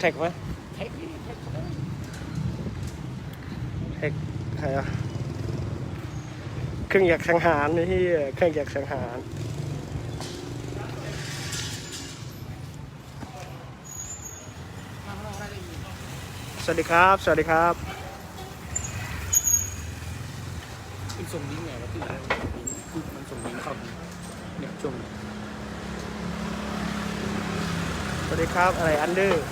แท็กไหมเทคนิคเทคนิคแท็กใครอะเครื่องอยากสังหารนี่ที่เครื่องอยากสังหารข้างนอกได้เลยสวัสดีครับ สวัสดีครับเป็นส่งลิงก์ไงวะที่คือมันส่งลิงก์เข้าเนี่ยช่วงสวัสดีครับอะไรอันเดอร์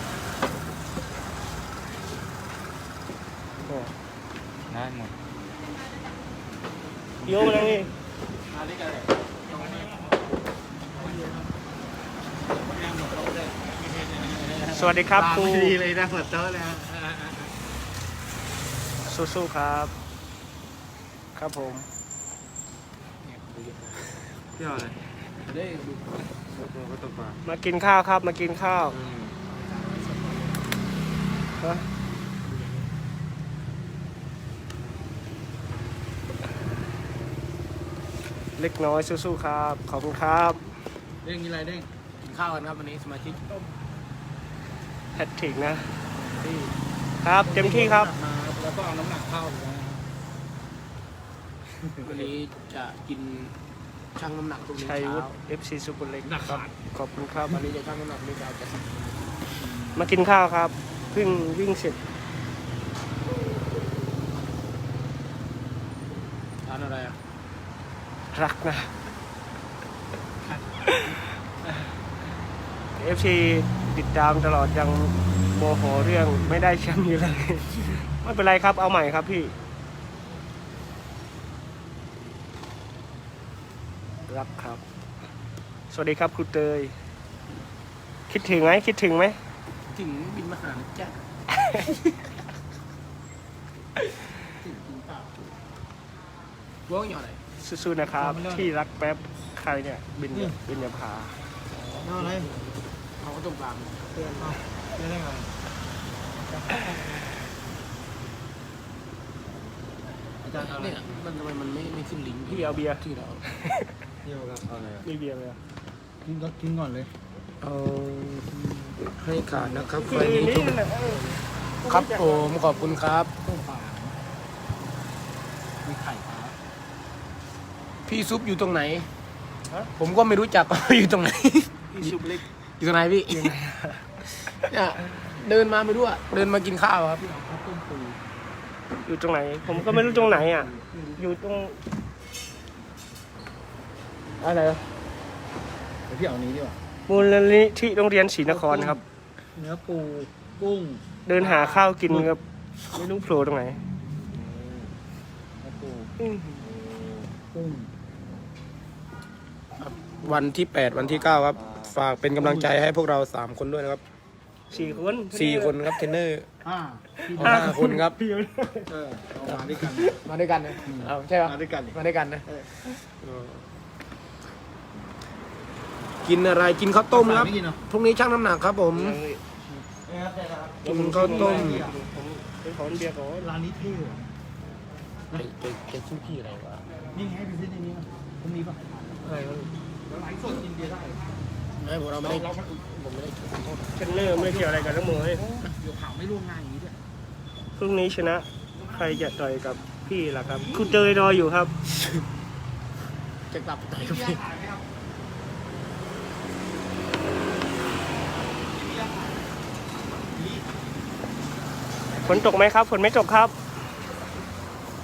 โอ้ ได้ หมดโยมาแล้วนี่มาด้วยกันเลยสวัสดีครับครูดีเลยนะเปิดโต๊ะเลยฮะสู้ๆครับ ครับผมพี่เอาอะไรได้ดูตัวก็ตกปลามากินข้าวครับ มากินข้าวฮะ เล็กน้อยสู้ๆครับ ขอบคุณครับเด้งกินอะไรเด้งกินข้าวกันครับวันนี้สมาชิกแพทริกนะครับเต็มที่ครับ มาแล้วก็เอาน้ำหนักเข้าอยู่นะวันนี้จะกินชั่งน้ำหนักตรงนี้ชัยเช้าวุฒิ FC ซุปเปอร์เล็กหนักขาดขอบคุณครับ วันนี้จะชั่งน้ำหนักไม่ได้จะ มากินข้าวครับเพิ่งวิ่งเสร็จ ทานอะไรอะ รักนะ FC ติดตามตลอดยังโมโหเรื่องไม่ได้แชมป์อยู่เลยไม่เป็นไรครับเอาใหม่ครับพี่ รักครับ สวัสดีครับครูเตย คิดถึงไหมคิดถึงไหมถึงบินมาหานะจ๊ะถึงจริงเปล่าว่าอย่างไร สู้ๆนะครับทำไม่ได้ที่รักแป๊บใครเนี่ยบินเนี่ยบินยาพาเอาอะไรเอาก็ตรงกลางเพื่อนเอาได้ได้ไงอาจารย์อะไรเนี่ยมันทำไมมันไม่ไม่ขึ้นลิงก์พี่เอาเบียร์ที่เราเที่ยวครับเอาอะไรอะมีเบียร์เลยอะกินก็กินก่อนเลยเอาให้ขาดนะครับไฟคือนี้นี่ทุกนั่นแหละเออครับผมขอบคุณครับต้มปลามีไข่ปลา พี่ซุปอยู่ตรงไหนผมก็ไม่รู้จักอยู่ตรงไหน พี่ซุปเล็กอยู่ตรงไหนพี่อยู่ไหนเนี่ยเดินมาไม่รู้อะเดินมากินข้าวครับข้าวต้มปูอยู่ตรงไหน ผมก็ไม่รู้ตรงไหนอะ อยู่ตรง อะไรวะเดี๋ยวพี่เอาอันนี้ดีกว่ามูลนิธิโรงเรียนศรีนครครับ เนื้อปูกุ้งเดินหาข้าวกินครับไม่รู้โผล่ตรงไหนเนื้อปูอืมกุ้ง วันที่ 8 วันที่ 9 ครับ ฝากเป็นกำลังใจให้พวกเรา 3 คนด้วยนะครับ สี่คน4 คนครับเทรนเนอร์อ่าพี่ห้าคนครับ พี่เออเอามาด้วยกันมาด้วยกันนะเอาใช่ปะมาด้วยกันดิมาด้วยกันนะกินอะไรกินข้าวต้มครับไม่กินเหรอพรุ่งนี้ชั่งน้ำหนักครับผมกินข้าวต้มผมเป็นของเบียร์ก่อนร้านนี้เท่เหรอแกแกชื่อพี่อะไรวะนี่ไงไปซื้อในนี้ป่ะตรงนี้ป่ะอะไรวะแล้ว ไลฟ์สดกินเบียร์ได้ไม่ผมเราไม่ได้ผมไม่ได้ขอโทษเทรนเนอร์ไม่เกี่ยวอะไรกับน้ำมวยเดี๋ยวข่าวไม่ร่วมงานอย่างนี้ด้วยพรุ่งนี้ชนะ ใครจะต่อยกับพี่ล่ะครับ คุณเตยรออยู่ครับ จะกลับไปกับพี่ฝนตกไหมครับฝนไม่ตกครับ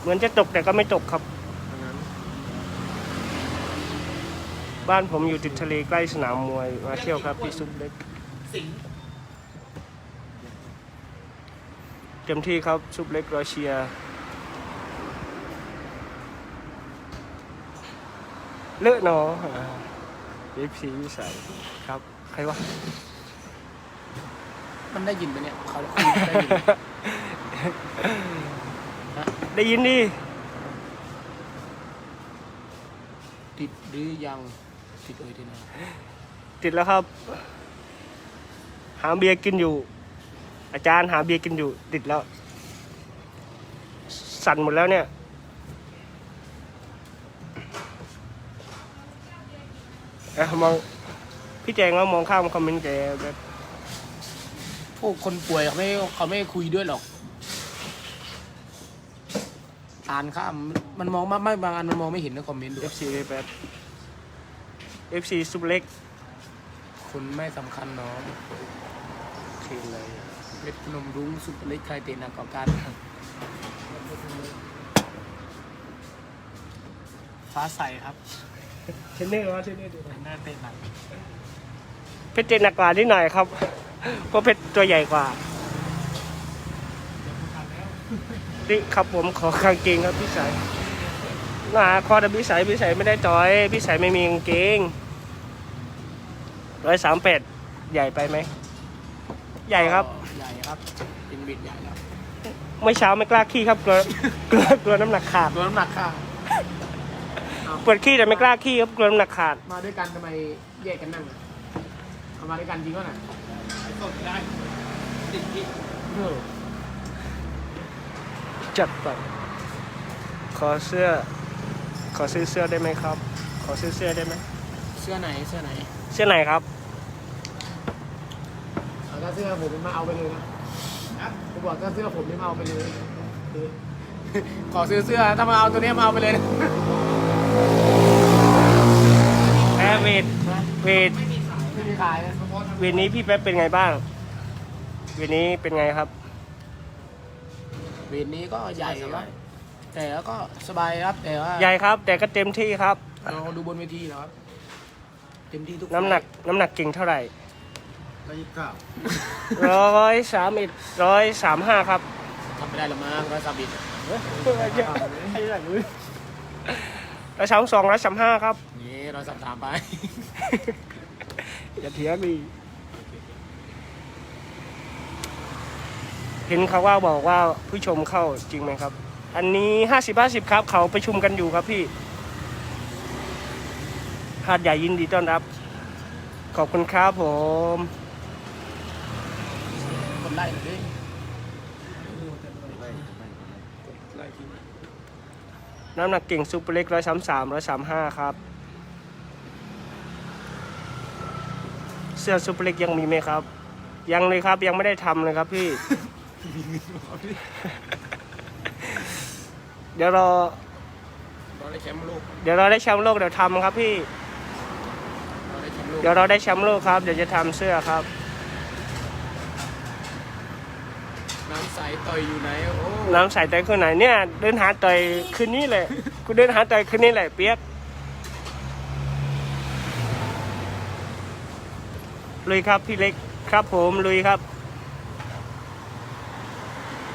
เหมือนจะตกแต่ก็ไม่ตกครับ บ้านผมอยู่ติดทะเลใกล้สนามมวย มาเที่ยวครับพี่ซุปเล็กสิงเต็มที่ครับซุปเล็กรอเชียร์เลอะหนอเอฟซีวิสัยครับ ใครวะมันได้ยินไหมเนี่ยเขาคุยได้ยินไหมได้ยินดิติดหรือยัง ติดเอ่ยที่ไหนติดแล้วครับ หาเบียร์กินอยู่ อาจารย์หาเบียร์กินอยู่ ติดแล้ว สั่นหมดแล้วเนี่ยเอ้ามองพี่แจงว่ามองข้ามคอมเมนต์แกแบบพูวกคนป่วยเขาไม่เขาไม่คุยด้วยหรอกอ่านข้ามมันมองไม่ไม่บางอันมันมองไม่เห็นนะคอมเมนต์ดู FC แบบ FC ซุปเล็กคนไม่สำคัญน้องทีมเลยเล็กพนมรุ้งสุดเล็กใครเตะหนักกว่ากันฟ้าใสครับเทนเนอร์วะเทนเนอร์ดูหน้าเต้นหนักเพชรเจนหนักกว่านิดหน่อยครับเพราะเพชรตัวใหญ่กว่านี่ครับผมขอกางเกงครับพี่สาย นาคอแต่พี่สายพี่สายไม่ได้จอย พี่สายไม่มีกางเกงร้อยสามแปดใหญ่ไปไหม ใหญ่ครับ ใหญ่ครับเป็นบิดใหญ่แล้วเมื่อเช้าไม่กล้าขี้ครับกลัวกลัวกลัวน้ำหนักขาดตัวน้ำหนักข้างปวดขี้แต่ไม่กล้าขี้ครับกลัวน้ำหนักขาด มาด้วยกันทำไมแยกกันนั่งอะเอามาด้วยกันจริงก็น่ะส่งได้ติดที่เออจัดไป ขอเสื้อ ขอซื้อเสื้อได้ไหมครับ ขอซื้อเสื้อได้ไหมเสื้อไหนเสื้อไหนเสื้อไหนครับ เอาถ้าเสื้อผมมาเอาไปเลยนะผมบอกถ้าเสื้อผมนี่มาเอาไปเลย ขอซื้อเสื้อถ้ามาเอาตัวเนี้ยมาเอาไปเลยนะแอร์เวทเวทไม่มีขายนะเวทนี้พี่แป๊บเป็นไงบ้าง เวทนี้เป็นไงครับ เวทนี้ก็ใหญ่ครับ แต่แล้วก็สบายครับแต่ว่าใหญ่ครับ แต่ก็เต็มที่ครับ เราดูบนเวทีนะครับ เต็มที่ทุกน้ำหนักน้ำหนักกิ่งเท่าไหร่ร้อยยี่สิบเก้าร้อยสามเอ็ดร้อยสามห้าครับทำไม่ได้ละมั้งร้อยสามบิดร้อยสามสองร้อยสามห้าครับนี่ร้อยสามสามไปอย่าเถียงดิเห็นเขาว่าบอกว่าผู้ชมเข้าจริงไหมครับ อันนี้ห้าสิบห้าสิบครับ เขาประชุมกันอยู่ครับพี่หาดใหญ่ยินดีต้อนรับ ขอบคุณครับผมคนไล่หน่อยดิน้ำหนักเก่งซูเปอร์เล็กร้อยสามสามร้อยสามห้าครับ เสื้อซูเปอร์เล็กยังมีไหมครับ ยังเลยครับยังไม่ได้ทำเลยครับพี่ เดี๋ยวรอเราได้แชมป์โลกเดี๋ยวเราได้แชมป์โลกเดี๋ยวทำครับพี่เราได้แชมป์โลกเดี๋ยวเราได้แชมป์โลกครับ เดี๋ยวจะทำเสื้อครับ น้ำใสต่อยอยู่ไหนโอ้น้ำใส่ใจคนไหนเนี่ย เดินหาต่อยคืนนี้แหละกูเดินหาต่อยคืนนี้แหละเปียกลุยครับพี่เล็กครับผมลุยครับ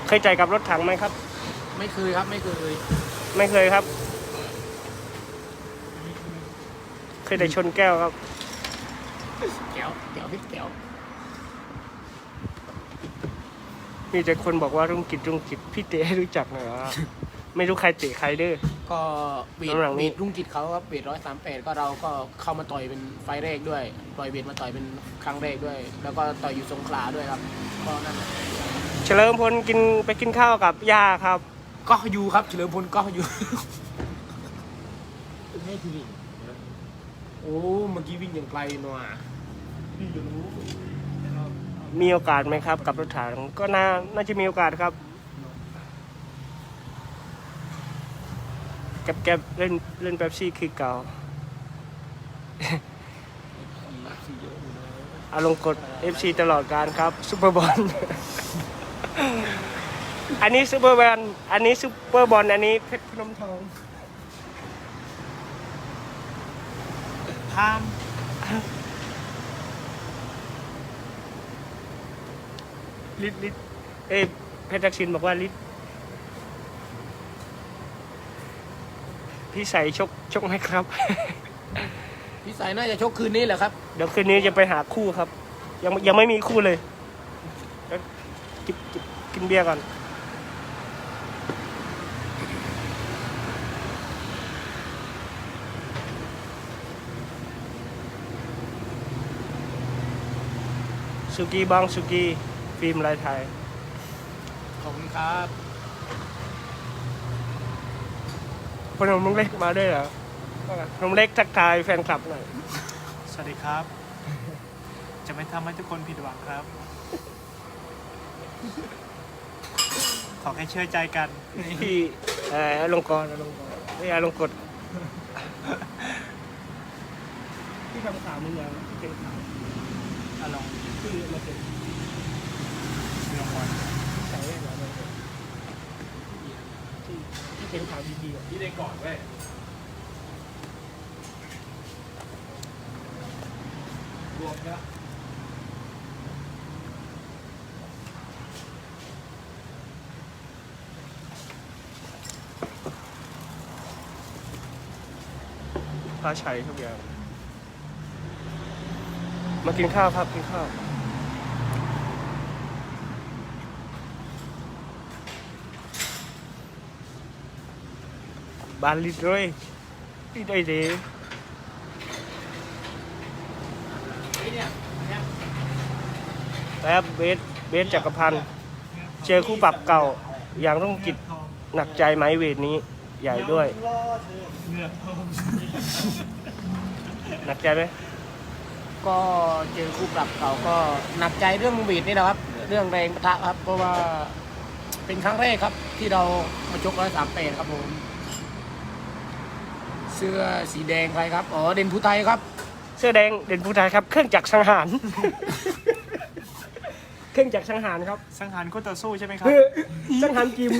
เคยจ่ายกับรถถังไหมครับ ไม่เคยครับไม่เคยไม่เคยครับ เคยแต่ชนแก้วครับ แก้วแก้วพี่แก้วมีแต่คนบอกว่ารุ่งกิจรุ่งกิจพี่เตะให้รู้จักหน่อยว่า ไม่รู้ใครเตะใครเด้อ ก็เวทน้ำหนักนี้เวทรุ่งกิจเขาครับเวทร้อยสามแปดก็เราก็เข้ามาต่อยเป็นไฟล์แรกด้วยปล่อยเวทมาต่อยเป็นครั้งแรกด้วย แล้วก็ต่อยอยู่สงขลาด้วยครับก็นั่นแหละเฉลิมพลกินไปกินข้าวกับย่าครับ ก็อยู่ครับเฉลิมพลก็อยู่ให้ทีวีโอ้เมื่อกี้วิ่งอย่างไกลหน่อยพี่จะรู้มีโอกาสไหมครับ กับรถถังก็น่าน่าจะมีโอกาสครับ แก็บแก็บเล่นเล่นแป๊บซี่คือเก่าสี่เยอะอยู่นะอารมณ์กด FC ตลอดการครับซุปเปอร์บอล อันนี้ซุปเปอร์บอลอันนี้ซุปเปอร์บอลอันนี้เพชรพนมทองพามลิศลิศเอ้ยเพชรทักษิณบอกว่าลิศพี่ใส่ชกชกไหมครับ พี่สายน่าจะชกคืนนี้แหละครับ เดี๋ยวคืนนี้จะไปหาคู่ครับ ยังยังไม่มีคู่เลยเดี๋ยวกินกินกินเบียร์ก่อน สุกี้บองสุกี้ฟิล์มลายไทย ขอบคุณครับพนมลุงเล็กมาด้วยเหรอพนมเล็กทักทายแฟนคลับหน่อย สวัสดีครับ จะไม่ทำให้ทุกคนผิดหวังครับ ขอแค่เชื่อใจกันพี่เอ่ออลงกรณ์อลงกรณ์ไม่อลงกฎที่ทำข่าวมึงยังที่เป็นข่าวอะลอง ที่มาเป็นลองก่อนใส่ได้เรอเนี่ยที่ที่เป็นข่าวดีๆอะที่ได้ก่อนเว้ยรวมแล้วพาชัยทุกอย่าง มากินข้าวครับ กินข้าว บานลิดเลยที่ได้เดแป๊บเบสเบสจักรพันธ์เจอคู่ปรับเก่าอย่างต้องกิจหนักใจไหมเวทนี้ ใหญ่ด้วยเหงื่อทองหนักใจไหมก็เจอคู่ปรับเก่าก็หนักใจเรื่องเวทนี่แหละครับ เรื่องแรงปะทะครับ เพราะว่าเป็นครั้งแรกครับ ที่เรามาชกร้อยสามแปดครับผม เสื้อสีแดงใครครับ อ๋อ เด่นภูไทยครับ เสื้อแดงเด่นผู้ไทยครับ เครื่องจักรสังหาร เครื่องจักรสังหารครับ สังหารคู่ต่อสู้ใช่ไหมครับ สังหารกิม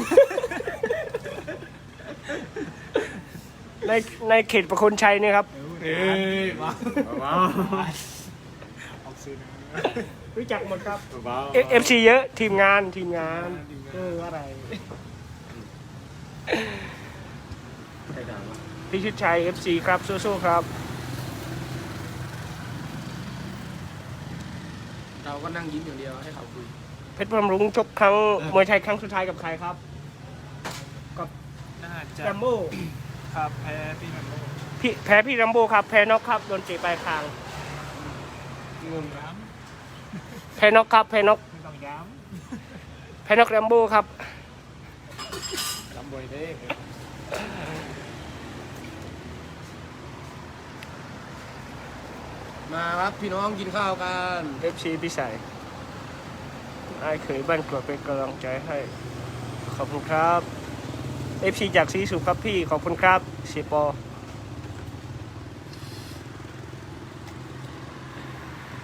ในในเขตประคนชัยเนี่ยครับ เอ้ยว้าวว้าวออกซื้อนะรู้จักหมดครับว้าวเอฟซีเยอะทีมงานทีมงานเอออะไร พี่ชิดชัย FC ครับสู้ๆครับ เราก็นั่งยิ้มอย่างเดียวให้เขาคุย เพชรบำรุงชกครั้งมวยไทยครั้งสุดท้ายกับใครครับกับน่าจะแรมโบ้ครับแพ้พี่มันโลพี่แพ้พี่แรมโบ้ครับ แพ้น็อกครับโดนเตะปลายคาง งงย้แพ้น็อกครับ แพ้น็อกำไม่ต้องย้แพ้น็อกแรมโบ้ครับำจำบ่อยเด้ มาครับพี่น้องกินข้าวกัน FC พี่สายไอ้ายเคยบ้านกรวดเป็นกำลังใจให้ ขอบคุณครับ FC จากซีสุครับพี่ ขอบคุณครับเสียปอ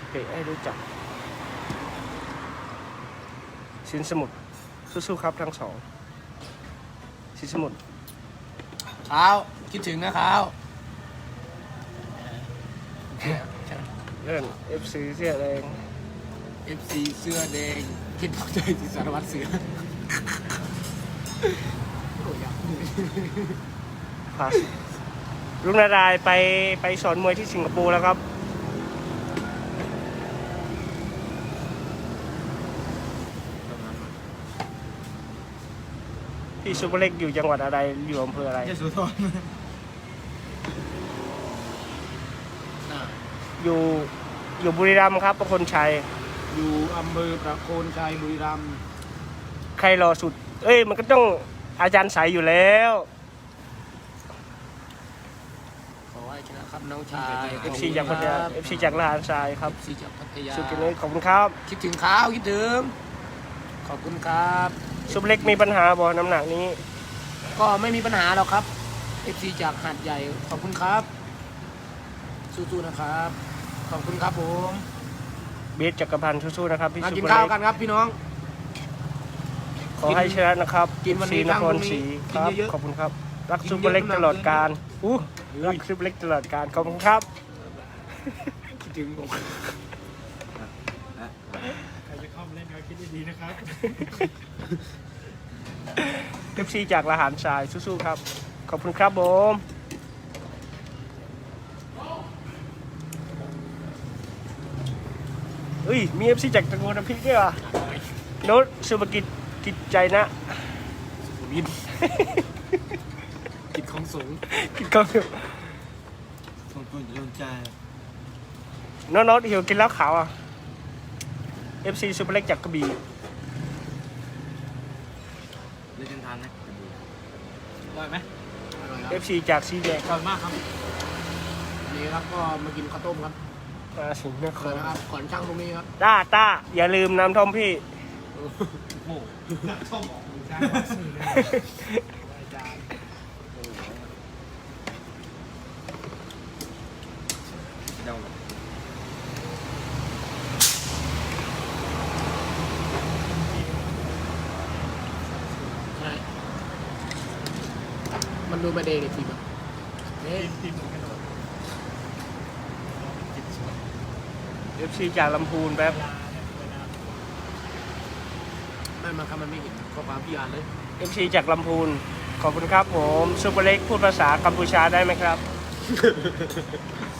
เฮ้ยไอ้รู้จัก สินสมุทรสู้ๆครับทั้งสองสินสมุทรเช้าคิดถึงนะเช้า เลื่อน FC เสื้อแดง FC เสื้อแดงคิดถึงใจที่สารวัตรเสือพาสลุงนารายณ์ไปไปสอนมวยที่สิงคโปร์แล้วครับ พี่ซุปเปอร์เล็กอยู่จังหวัดอะไรอยู่อำเภออะไรยสุธร อ่า อยู่อยู่บุรีรัมย์ครับประคนชัย อยู่อำเภอประโคนชัยบุรีรัมย์ใครรอสุด เอ้ย มันก็ต้องอาจารย์สายอยู่แล้ว ขอให้ชนะครับน้องชาย FC จากพัทยา FC จากลาดทรายครับ FC จากพัทยาสุกินเลยขอบคุณครับ คิดถึงข้าวคิดถึง ขอบคุณครับ ซุปเปอร์เล็กมีปัญหาบ่น้ำหนักนี้ ก็ไม่มีปัญหาหรอกครับ FC จากหาดใหญ่ ขอบคุณครับ สู้ๆนะครับ ขอบคุณครับผมเบสจักรพันธ์สู้ๆนะครับพี่มาซุปกินเปอร์ข้าวเล็กกันครับพี่น้อง ขอให้ชนะนะครับกินวันนี้สีนครบ้างพรุ่งนี้ศรีกิคนรับเยอะๆขอบคุณครับ รักกินซุปเปอร์เล็กเยอะๆตลอดการอู้รักซุปเปอร์เล็กตลอดการขอบคุณครับ คิดถึงผมใครจะเข้ามาเล่นก็คิดดีๆนะครับ เอฟซีจากละหารทรายสู้ๆครับ ขอบคุณครับผม เฮ้ย มีเอฟซีจากตะโกนพิกด้วยว่ะโน้ตสุภกิจกิจใจนะวิน กิจของสูงกินข้าวเถอะผมปุ่นโดนใจโน้ตโน้ตหิวกินแล้วขาวอะเอฟซีซูเปอร์เล็กจากกระบี่เล่นทานนะอร่อยไหมเอฟซีจากซีแดง อร่อยมากครับ นี่ครับก็มากินข้าวต้มครับ มาสิงห์นคเลยรนะครับขอนช่างตรงนี้ครับต้าต้าอย่าลืมน้ำท่อมพี่โอ้โหชอบบอกมือจ้าสื่อเลยอาจารย์โอ้โหเดาใช่มันดูมาเดย์ในทีมอะเอ๊ะทีมหนูกันหรอเอฟ ซีจากลำพูนแป๊บเวลาเนี่ยเวลาไม่มาครับมันไม่เห็นข้อความพี่อ่านเลย เอฟซีจากลำพูน ขอบคุณครับผมซูเปอร์เล็กพูดภาษากัมพูชาได้ไหมครับ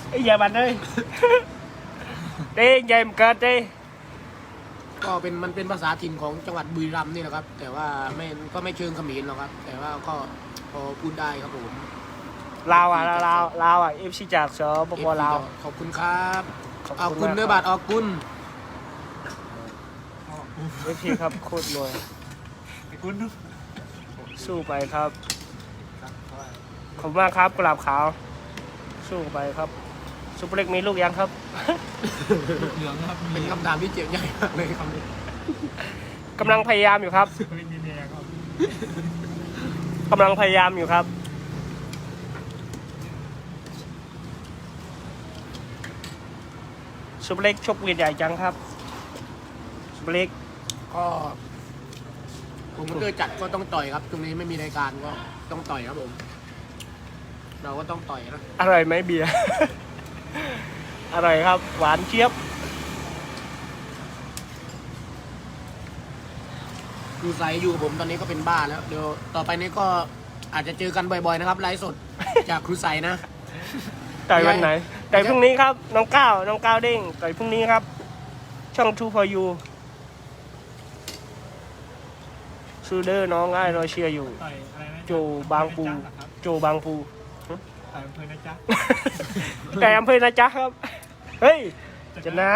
ไอ้ยอย่าบันเลยเด้ยายมนเกิดเด้ก็เป็นมันเป็นภาษาถิ่นของจังหวัดบุรีรัมย์นี่แหละครับ แต่ว่าไม่ก็ไม่เชิงเขมรหรอกครับ แต่ว่าก็พอพูดได้ครับผมลาวอะลาวลาวอะเอฟซีจากสปปลาว ขอบคุณครับข อบเอาคุคุณณเนื้อมากบาทเอาคุณเอฟซีครับโคตรรวยไอ้คุณดูสู้ไปครับครับเพราะว่าขอบคุณมากครับกุหลาบขาว สู้ไปครับซูเปอร์เล็กมีลูกยังครับ เหลืองครับเป็นคำถามที่เจ๋งใหญ่มากเลยคำนี้กำลังพยายามอยู่ครับไม่มีเมียครับกำลังพยายามอยู่ครับ ซูเปอร์เล็กชกเวทใหญ่จังครับซูเปอร์เล็กก็ ผมก็เจอจัดก็ต้องต่อยครับ ตรงนี้ไม่มีรายการก็ต้องต่อยครับผม เราก็ต้องต่อยนะอร่อยไหมเบียร์ อร่อยครับ หวานเจี๊ยบครูไซอยู่กับผมตอนนี้ก็เป็นบ้าแล้ว เดี๋ยวต่อไปนี้ก็อาจจะเจอกันบ่อยๆนะครับไลฟ์สดจากครูไซนะ ต่อยวันไหน ต่อยพรุ่งนี้ครับ น้องก้าวน้องก้าวเด้งต่อยพรุ่งนี้ครับ ช่อง Two for You ซูเดอร์น้องง่ายรอเชียร์อยู่ ต่อยอะไรนะโจบางปูเหรอครับโจบางปู ต่อยอำเภอนะจ๊ะแต่อำเภอนะจ๊ะครับ เฮ้ยจะนะ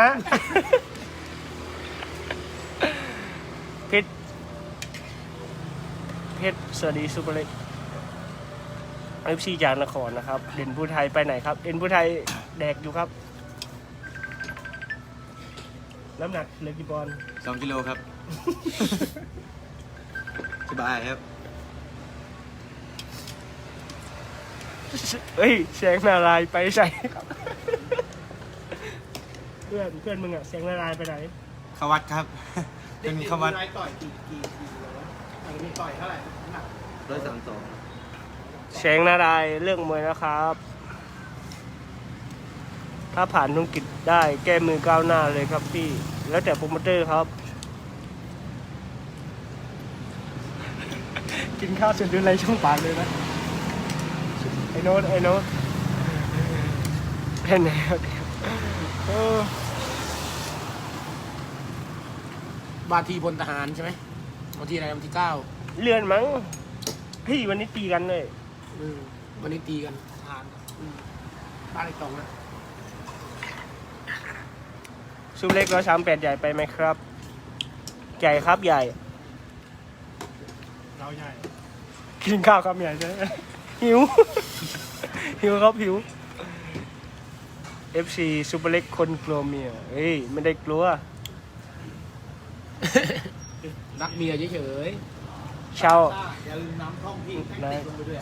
เพชร เพชร สวัสดีซูเปอร์เล็กเอฟซีจากนครนะครับ เด่นผู้ไทยไปไหนครับ เด่นผู้ไทย แดกอยู่ครับ น้ำหนักเหลือกี่ปอนด์สองกิโลครับ สบายครับ เฮ้ยแสงนารายณ์ไปใส่ครับ เพื่อนเพื่อนมึงอะแสงนารายณ์ไปไหนเข้าวัดครับ เป็นเข้าวัดต่อยกี่กี่กี่โลวะอันนี้ต่อยเท่าไหร่น้ำหนักร้อยสามสองแสงนารายณ์เรื่องมวยนะครับ ถ้าผ่านธุรกิจได้แก้มือก้าวหน้าเลยครับพี่ แล้วแต่โปรโมเตอร์ครับ กินข้าวเสร็จดูอะไรช่องปากเลยนะไอ้โน้ตไอ้โน้ตเห็นไหมครับเออบาทีพลทหารใช่ไหมวันที่อะไรวันที่เก้าเลื่อนมั้งพี่วันนี้ตีกันเลยอืมวันนี้ตีกันทหารอืมบ้านไอ้ตองนะ ซูเล็กร้อยสามแปดใหญ่ไปไหมครับ ใหญ่ครับใหญ่ เราใหญ่กินข้าวครับใหญ่ใช่ไหมหิว หิวครับหิว FC ซูเปอร์เล็กคนกลัวเมียเฮ้ยไม่ได้กลัว รักเมียเฉยชาวอย่าลืมน้ำท่องพี่ไหนลงไปด้วย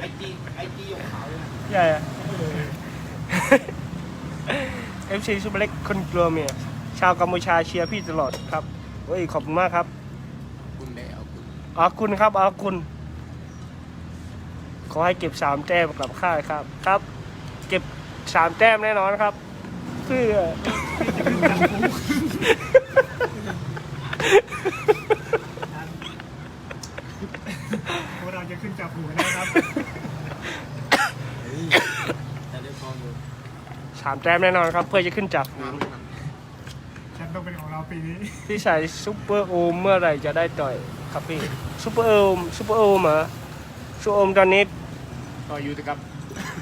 ไอจีไอจีของเขาเลยใหญ่อะ FC ซูเปอร์เล็กคนกลัวเมียชาวกัมพูชาเชียร์พี่ตลอดครับเฮ้ยขอบคุณมากครับๆคุณได้เอาคุณอาคุณครับอาคุณ ขอให้เก็บสามแต้มกลับค่ายครับ ครับ เก็บสามแต้มแน่นอนครับ เพื่อ พวกเราจะขึ้นจับหูนะครับ แต่เรื่องทองอยู่ สามแต้มแน่นอนครับ เพื่อจะขึ้นจับน้ำมันแชมป์ต้องเป็นของเราปีนี้พี่ชายซุปเปอร์โอมเมื่อไหร่จะได้ต่อยครับพี่ซุปเปอร์โอมซุปเปอร์โอมเหรอซุปเปอร์โอมตอนนี้ต่อยอยู่แต่กับ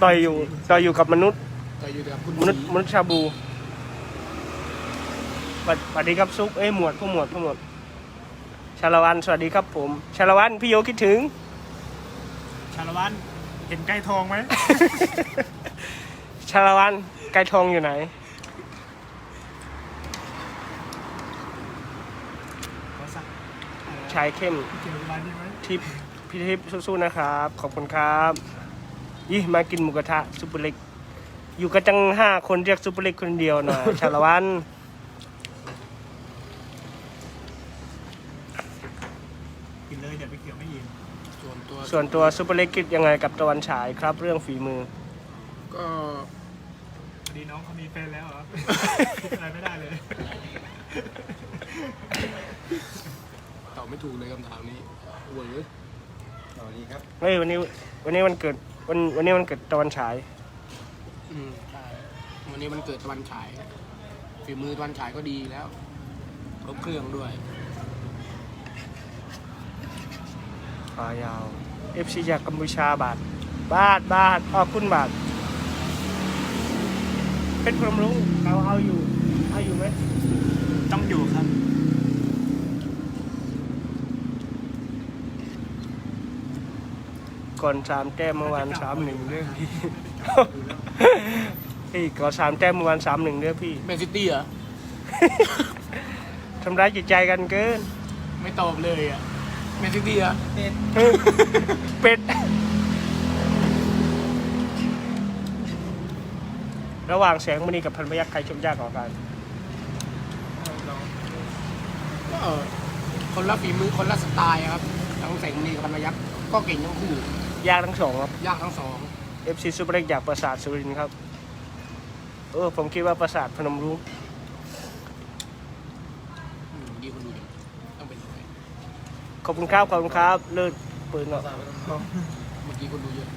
ต่อยอยู่ต่อยอยู่กับมนุษย์ต่อยอยู่แต่กับคุณมนุษย์มนุษย์ชาบูสวัสสวัสดีครับซุปเอ้ยหมวดผู้หมวดผู้หมวดชาละวันสวัสดีครับผมชาละวันพี่โยคิดถึงชาละวันเห็นไก่ทองไหม ชาละวัน ไก่ทองอยู่ไหนชายเข้มเกี่ยวกับร้านนี้ไหมทิพย์พี่ทิพย์สู้ๆนะครับ ขอบคุณครับยี่มากินหมูกระทะซุปเปอร์เล็ก อยู่กันจังห้าคนเรียกซุปเปอร์เล็กคนเดียวหน่อยชาละวัน กินเลยเดี๋ยวไปเกี่ยวไม่ยินส่วนตัวส่วนตัวซุปเปอร์เล็กคิดยังไงกับตะวันฉายครับ เรื่องฝีมือ ก็พอ ดีน้องเขามีแฟนแล้วเหรอคิดอะไรไม่ได้เลยตอบไม่ถูกเลยคำถามนี้เหวอสวัสดีครับเฮ้ยวันนี้วันนี้วันเกิดวันวันนี้วันเกิดตะวันฉาย อืมใช่วันนี้มันเกิดตะวันฉายฝีมือตะวันฉายก็ดีแล้วครบเครื่องด้วยขายาว FC จากกัมพูชาบาท บาทบาทขอบคุณบาท เป็นพรหมรุ้งเราเอาอยู่ เอาอยู่ไหมต้องอยู่ครับ ก่อนสามแต้มเมื่อวานสามหนึ่งเรื่องพี่พี่ก่อนสามแต้มเมื่อวานสามหนึ่งเรื่องพี่แมนซิตี้เหรอ ทำร้ายจิตใจกันเกิน ไม่ตอบเลยอะแมนซิตี้เหรอ เป็ด ระหว่างแสงมณีกับพันพยักษ์ใครชมยากกว่ากันก็คนละฝีมือคนละสไตล์อะครับทั้งแสงมณีกับพันพยักษ์ก็เก่งทั้งคู่ยากทั้งสองครับยากทั้งสอง FC ซูเปอร์เล็กจากปราสาทสุรินทร์ครับเออผมคิดว่าปราสาทพนมรุ้งอืมดีคนดูอย่างต้องเป็นยังไงขอบคุณครับขอบคุณครับเลิศปืนเนาะ เมื่อกี้คนดูเยอะ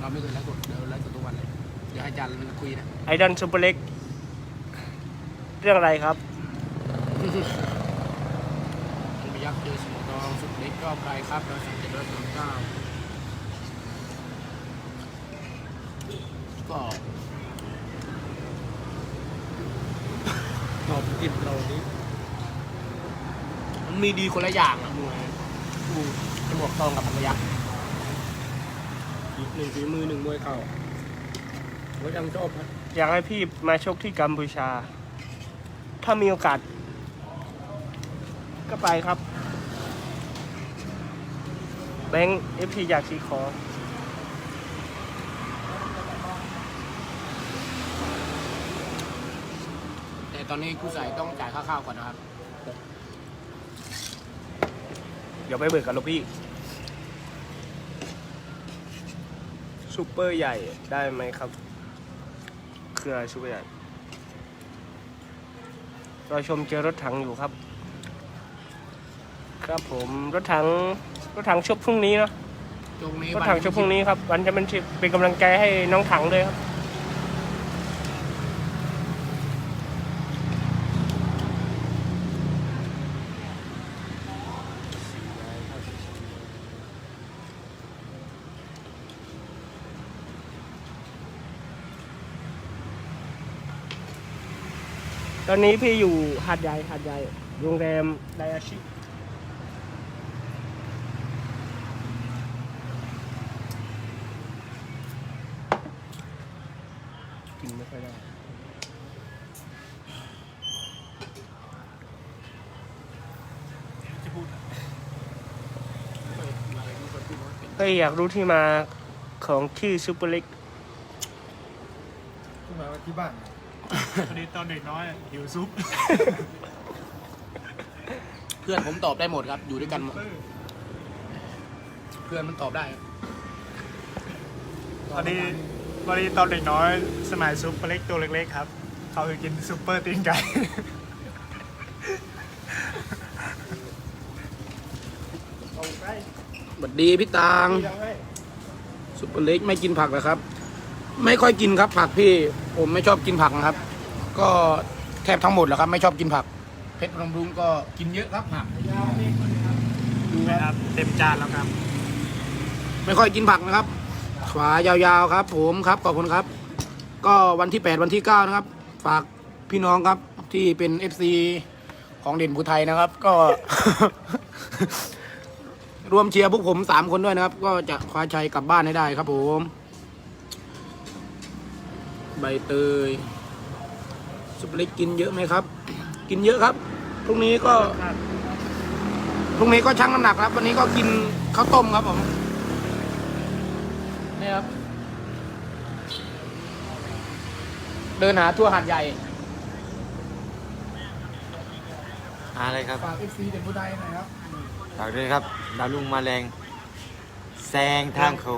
เราไม่เคยไลฟ์สดเดี๋ยวไลฟ์สดทุกวันเลย เดี๋ยวให้อาจารย์คุยนะ ไอดอลซูเปอร์เล็ก เรื่องอะไรครับพันพยักษ์เจอสมอทองสุดเล็กก็ไกลครับร้อยสามเจ็ดร้อยสามเก้าก็ตอบติดเรานี้ มันมีดีคนละอย่างอะมวยดูจมวกทองกับพันพยักษ์หนึ่งฝีมือหนึ่งมวยเข่า ผมยังชอบครับอยากให้พี่มาชกที่กัมพูชา ถ้ามีโอกาส ก็ไปครับ แบงค์เอฟพีอยากสีขอ แต่ตอนนี้กู้ใส่ต้องจ่ายค่าข้าวก่อนนะครับ เดี๋ยวไปเบิกกันลูกพี่ซูเปอร์ใหญ่ได้ไหมครับ คืออะไรซูเปอร์ใหญ่รอชมเจอรถถังอยู่ครับ ครับผมรถถังรถถังชกพรุ่งนี้เนาะตรงนี้รถถังชกพรุ่งนี้ครับ วันจะเป็นชิปเป็นกำลังใจให้น้องถังเลยครับ อนนี้พี่อยู่หาดใหญ่หาดใหญ่โรงแรมไดอาชิกินไม่ค่อยได้เฮ้ยอยากรู้ที่มาของชื่อซูเปอร์เล็ก ขึ้นมาที่บ้าน พอดีตอนเด็กน้อยหิวซุปเพื่อนผมตอบได้หมดครับ อยู่ด้วยกันหมดเพื่อนมันตอบได้พอดีพอดีตอนเด็กน้อย สมัยซุปเล็กตัวเล็กๆครับ เขาคือกินซุปเปอร์ตีนไก่บัดดีพี่ตางซุปเปอร์เล็กไม่กินผักเหรอครับ ไม่ค่อยกินครับผักพี่ ผมไม่ชอบกินผักนะครับ ก็แทบทั้งหมดแหละครับ ไม่ชอบกินผัก เพชรพนมรุ้งก็กินเยอะครับผักดูนะครับเต็มจานแล้วครับ ไม่ค่อยกินผักนะครับ ขวายาวๆครับ ผมครับขอบคุณครับ ก็วันที่ 8 วันที่ 9 นะครับ ฝากพี่น้องครับที่เป็น FC ของเด่นภูไทยนะครับ ก็ รวมเชียร์พวกผม 3 คนด้วยนะครับ ก็จะคว้าชัยกลับบ้านให้ได้ครับผม ใบเตย สุปเล็กกินเยอะไหมครับ กินเยอะครับพรุ่งนี้ก็พรุ่งนี้ก็ชั่งน้ำหนักครับ วันนี้ก็กินข้าวต้มครับผมนี่ครับ เดินหาทั่วหาดใหญ่อะไรครับฝากเอฟซีเด็กผู้ใดหน่อยครับฝากด้วยครับดาวลุงมาแรงแซงทางเขา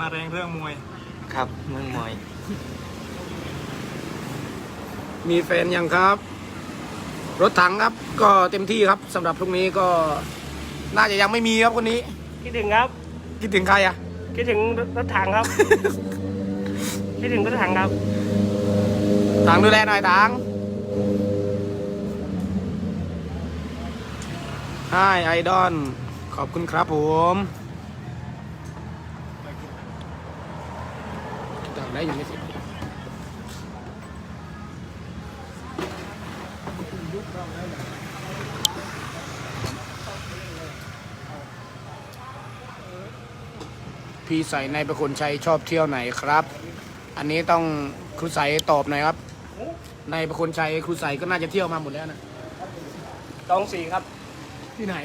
มาแรงเรื่องมวยครับเมืองมอย มีแฟนยังครับ รถถังครับ ก็เต็มที่ครับสำหรับพรุ่งนี้ก็น่าจะยังไม่มีครับคนนี้ คิดถึงครับ คิดถึงใครอะ คิดถึงรถถังครับ คิดถึงรถถังครับถังดูแลหน่อยถังไฮไอดอลขอบคุณครับผมต่างได้ยังไม่เสร็จ พี่ใส่ในประคนชัยชอบเที่ยวไหนครับ อันนี้ต้องครูใสตอบหน่อยครับ ในประคนชัยครูใสก็น่าจะเที่ยวมาหมดแล้วนะตองสี่ครับ ที่ไหน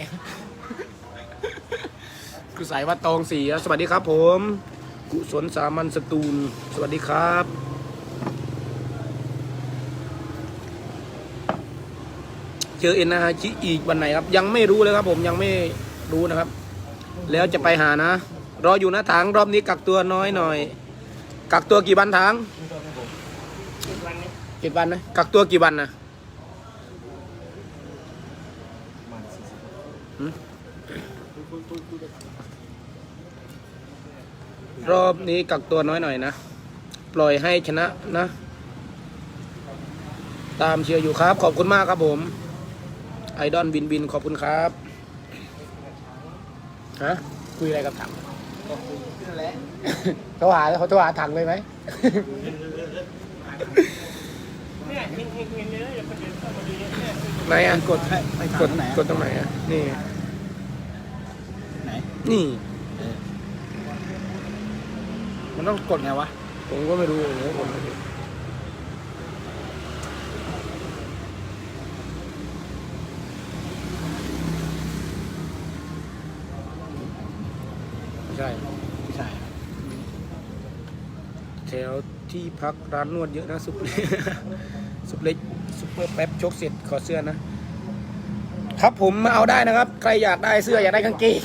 ครูใสวัดตองสีครับสวัสดีครับ ผม กุศลสามัญสตูล สวัสดีครับเจอเอ็นนาฮาชิอีกวันไหนครับ ยังไม่รู้เลยครับ ผมยังไม่รู้นะครับ แล้วจะไปหานะ รออยู่นะถังรอบนี้กักตัวน้อยหน่อย กักตัวกี่วันถังวันนี้เจ็ดวันนะกักตัวกี่วันนะรอบนี้กักตัวน้อยหน่อยนะ ปล่อยให้ชนะนะ ตามเชียร์อยู่ครับ ขอบคุณมากครับผม ไอดอลวินวินขอบคุณครับ ฮะ คุยอะไรกับถัง นั่นแหละโทรหาเขาโทรหาถังเลยไหม เนี่ยเห็นเห็นเห็นเลยเดี๋ยวคนเดินเข้ามาดูเนี่ยไหนอะกดให้ไปกดกดตรงไหนอะ นี่ไงไหนนี่ มันต้องกดไงวะผมก็ไม่รู้ผมก็ผมไม่รู้ไม่ใช่ ไม่ใช่ แถ วที่พักร้านนวดเยอะนะซุปเล็กซุปเล็กซุปเปอร์แป๊บชกเสร็จขอเสื้อนะ ครับผมมาเอาได้นะครับ ใครอยากได้เสื้ออยากได้กางเกง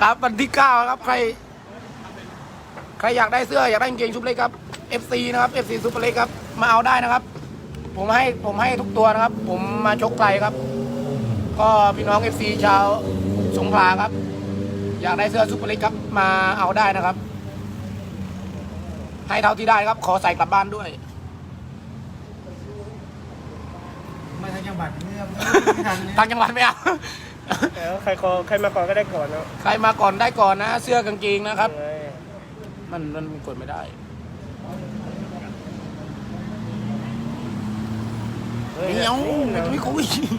ครับวันที่เก้าครับใคร ใครอยากได้เสื้ออยากได้กางเกงชุบเล็กครับ FC นะครับ FC ซุปเปอร์เล็กครับ มาเอาได้นะครับ ผมให้ผมให้ทุกตัวนะครับ ผมมาชกไกลครับ ก็พี่น้อง FC ชาวสงขลาครับ อยากได้เสื้อซุปเปอร์เล็กครับ มาเอาได้นะครับ ให้เท่าที่ได้ครับ ขอใส่กลับบ้านด้วย มาทางจังหวัดเนี่ยไม่ทันเนี่ยทางจังหวัดไม่เอาเออใครขอใครมาก่อนก็ได้ก่อนเนาะใครมาก่อนได้ก่อนนะ เสื้อกางเกงนะครับ เออมันมันกดไม่ได้ เฮ้ยไม่เอานี่มันนะจะไม่คุย